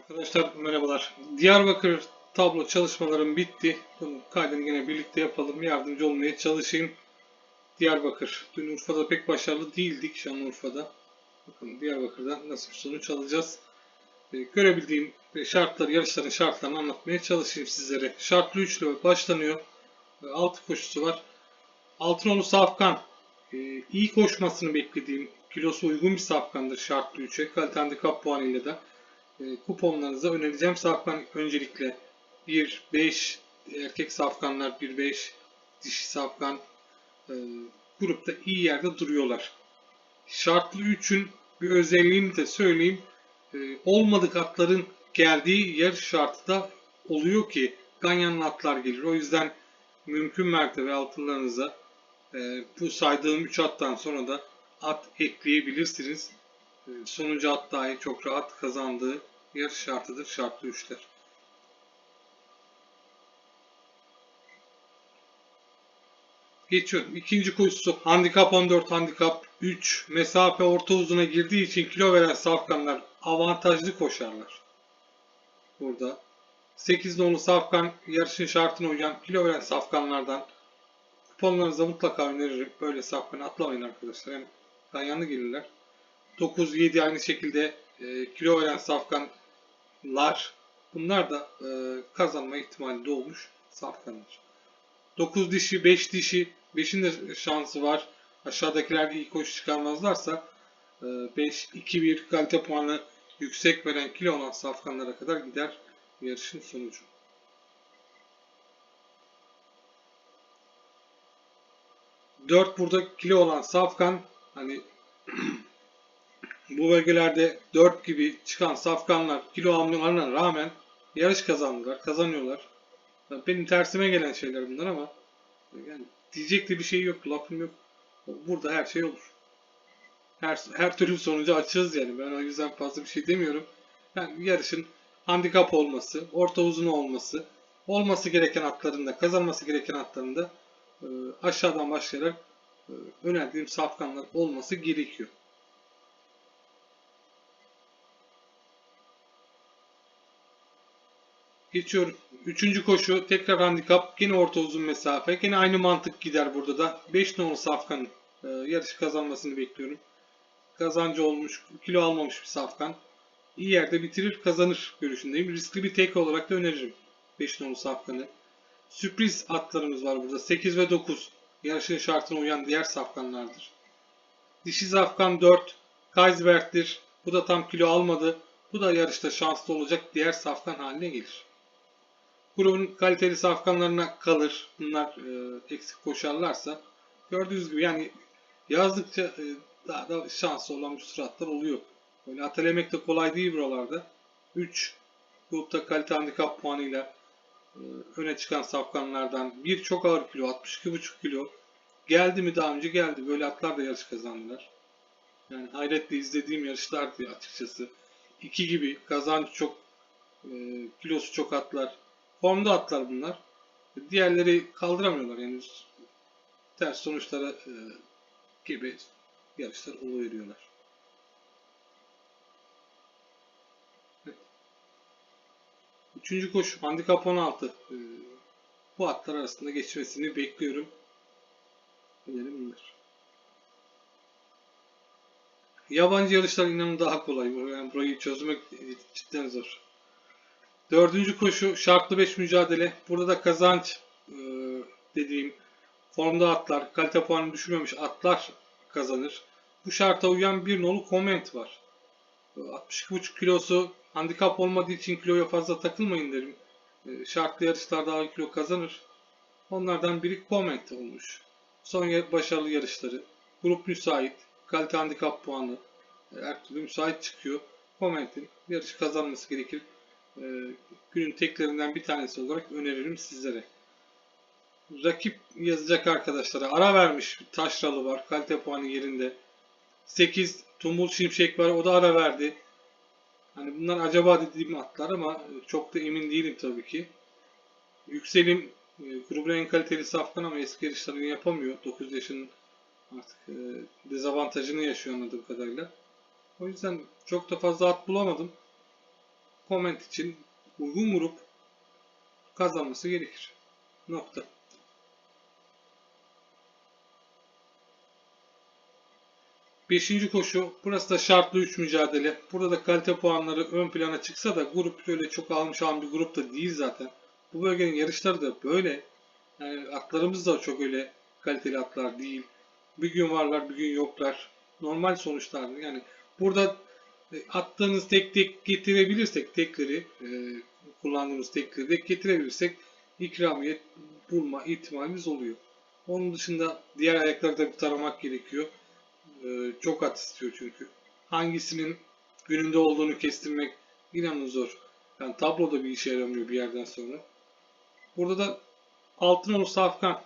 Arkadaşlar merhabalar. Diyarbakır tablo çalışmalarım bitti. Bunun kaydını yine birlikte yapalım. Yardımcı olmaya çalışayım. Diyarbakır. Dün Urfa'da pek başarılı değildik Şanlıurfa'da. Bakın Diyarbakır'da nasıl bir sonuç alacağız. Ee, görebildiğim ve şartları, yarışların şartlarını anlatmaya çalışayım sizlere. Şartlı üçlü başlanıyor. Ee, altı koşusu var. Altınoğlu Safkan. Ee, iyi koşmasını beklediğim, kilosu uygun bir safkandır şartlı 3'e. Kalite handikap puanıyla da e, kuponlarınıza önereceğim safkan öncelikle 1-5 erkek safkanlar 1-5 dişi safkan e, grupta iyi yerde duruyorlar. Şartlı 3'ün bir özelliğini de söyleyeyim. E, olmadık atların geldiği yer şartı da oluyor ki ganyanlı atlar gelir. O yüzden mümkün mertebe altınlarınıza e, bu saydığım 3 attan sonra da at ekleyebilirsiniz. E, Sonuncu at dahi çok rahat kazandığı yarış şartıdır şartlı üçler. Geçiyorum. İkinci koşusu handikap 14, handikap 3. Mesafe orta uzuna girdiği için kilo veren safkanlar avantajlı koşarlar. Burada 8 nolu safkan yarışın şartına uyan kilo veren safkanlardan kuponlarınıza mutlaka öneririm. Böyle safkanı atlamayın arkadaşlar. Hem ganyanlı gelirler. 9-7 aynı şekilde e, kilo veren safkanlar bunlar da e, kazanma ihtimali doğmuş safkanlar. 9 dişi, 5 dişi, 5'in de şansı var. Aşağıdakiler de iyi koşu çıkarmazlarsa e, 5, 2, 1 kalite puanı yüksek veren kilo olan safkanlara kadar gider yarışın sonucu. Dört burada kilo olan safkan hani bu bölgelerde 4 gibi çıkan safkanlar kilo almalarına rağmen yarış kazandılar, kazanıyorlar. Benim tersime gelen şeyler bunlar ama yani diyecek de bir şey yok, lafım yok. Burada her şey olur. Her, her türlü sonucu açığız yani. Ben o yüzden fazla bir şey demiyorum. Yani yarışın handikap olması, orta uzun olması, olması gereken atların da, kazanması gereken atların da e, aşağıdan başlayarak e, önerdiğim safkanlar olması gerekiyor. Geçiyorum. Üçüncü koşu tekrar handikap. Yine orta uzun mesafe. Yine aynı mantık gider burada da. 5 numaralı Safkan'ın e, yarışı kazanmasını bekliyorum. Kazancı olmuş, kilo almamış bir Safkan. İyi yerde bitirir, kazanır görüşündeyim. Riskli bir tek olarak da öneririm 5 numaralı Safkan'ı. Sürpriz atlarımız var burada. 8 ve 9 yarışın şartına uyan diğer Safkanlardır. Dişi Safkan 4 Kaisberg'tir. Bu da tam kilo almadı. Bu da yarışta şanslı olacak diğer safkan haline gelir. Grubun kaliteli safkanlarına kalır. Bunlar e, eksik koşarlarsa gördüğünüz gibi yani yazdıkça e, daha da şanslı olan bir suratlar oluyor. Böyle atelemek de kolay değil buralarda. 3 grupta kalite handikap puanıyla e, öne çıkan safkanlardan bir çok ağır kilo 62,5 kilo geldi mi daha önce geldi. Böyle atlar da yarış kazandılar. Yani hayretle izlediğim yarışlardı açıkçası. 2 gibi kazanç çok e, kilosu çok atlar. Formda atlar bunlar. Diğerleri kaldıramıyorlar henüz. Ters sonuçlara e, gibi yarışlar oluveriyorlar. Evet. Üçüncü koşu handikap 16. E, bu atlar arasında geçmesini bekliyorum. Önerim bunlar. Yabancı yarışlar inanın daha kolay. Yani burayı çözmek cidden zor. Dördüncü koşu şartlı 5 mücadele. Burada da kazanç e, dediğim formda atlar, kalite puanı düşürmemiş atlar kazanır. Bu şarta uyan bir nolu comment var. 62,5 kilosu handikap olmadığı için kiloya fazla takılmayın derim. E, Şartlı yarışlarda ağır kilo kazanır. Onlardan biri comment olmuş. Son başarılı yarışları. Grup müsait kalite handikap puanı her türlü müsait çıkıyor. Momentin yarışı kazanması gerekir. Ee, günün teklerinden bir tanesi olarak öneririm sizlere. Rakip yazacak arkadaşlara ara vermiş Taşralı var. Kalite puanı yerinde. 8 Tumbul Şimşek var. O da ara verdi. Hani bunlar acaba dediğim atlar ama çok da emin değilim tabii ki. Yükselim e, grubun en kaliteli safkan ama eski yarışlarını yapamıyor. 9 yaşının artık e, dezavantajını yaşıyor anladığım kadarıyla. O yüzden çok da fazla at bulamadım. Comment için uygun grup kazanması gerekir. Nokta. Beşinci koşu. Burası da şartlı 3 mücadele. Burada da kalite puanları ön plana çıksa da grup öyle çok almış olan bir grup da değil zaten. Bu bölgenin yarışları da böyle. Yani atlarımız da çok öyle kaliteli atlar değil. Bir gün varlar, bir gün yoklar. Normal sonuçlar. Yani burada attığınız tek tek getirebilirsek tekleri, e, kullandığımız tekleri de getirebilirsek ikramiye bulma ihtimalimiz oluyor. Onun dışında diğer ayakları da bir taramak gerekiyor. E, çok at istiyor çünkü. Hangisinin gününde olduğunu kestirmek inanın zor. Yani tabloda bir işe yaramıyor bir yerden sonra. Burada da Altınoğlu Safkan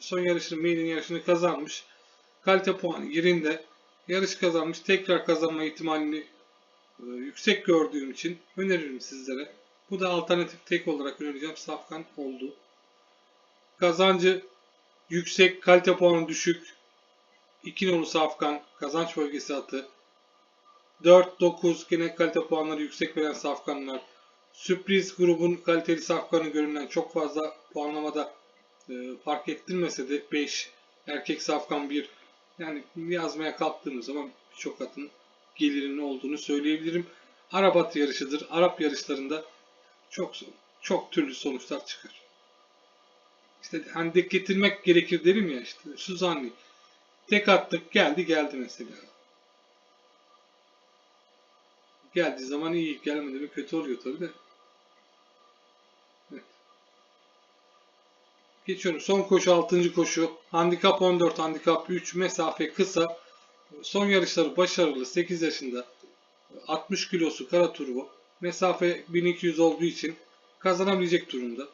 son yarışını, maiden yarışını kazanmış. Kalite puanı yerinde. Yarış kazanmış. Tekrar kazanma ihtimalini e, yüksek gördüğüm için öneririm sizlere. Bu da alternatif tek olarak önereceğim. Safkan oldu. Kazancı yüksek, kalite puanı düşük. 2 nolu Safkan, kazanç bölgesi atı. 4-9 gene kalite puanları yüksek veren Safkanlar. Sürpriz grubun kaliteli Safkanı görünen çok fazla puanlamada e, fark ettirmese de 5 erkek Safkan 1 yani yazmaya kalktığımız zaman birçok atın gelirinin olduğunu söyleyebilirim. Arap at yarışıdır. Arap yarışlarında çok çok türlü sonuçlar çıkar. İşte hani dek getirmek gerekir derim ya işte Suzanni. Tek attık geldi geldi mesela. Geldiği zaman iyi gelmedi mi kötü oluyor tabi de. Evet. Geçiyorum. Son koşu 6. koşu. Handikap 14, handikap 3, mesafe kısa. Son yarışları başarılı. 8 yaşında. 60 kilosu kara turbo. Mesafe 1200 olduğu için kazanabilecek durumda.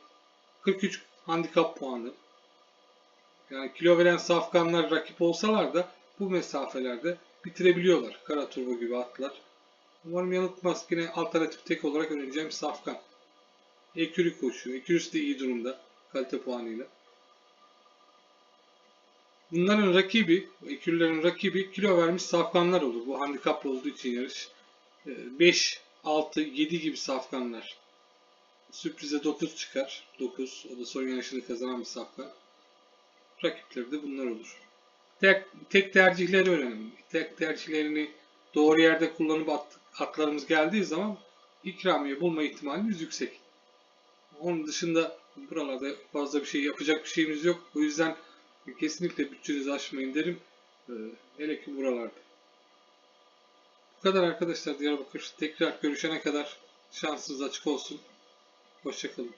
43 handikap puanı. Yani kilo veren safkanlar rakip olsalar da bu mesafelerde bitirebiliyorlar. Kara turbo gibi atlar. Umarım yanıltmaz. Yine alternatif tek olarak önereceğim safkan. Ekürü koşuyor. Ekürüsü de iyi durumda. Kalite puanıyla. Bunların rakibi, ekürlerin rakibi kilo vermiş safkanlar olur. Bu handikaplı olduğu için yarış. 5, 6, 7 gibi safkanlar. Sürprize 9 çıkar. 9. O da son yarışını kazanan bir safkan. Rakipleri de bunlar olur. Tek, tek tercihleri önemli. Tek tercihlerini doğru yerde kullanıp at, atlarımız geldiği zaman ikramiye bulma ihtimalimiz yüksek. Onun dışında buralarda fazla bir şey yapacak bir şeyimiz yok. O yüzden kesinlikle bütçenizi aşmayın derim. Ee, hele ki buralarda. Bu kadar arkadaşlar Diyarbakır. Tekrar görüşene kadar şansınız açık olsun. Hoşçakalın.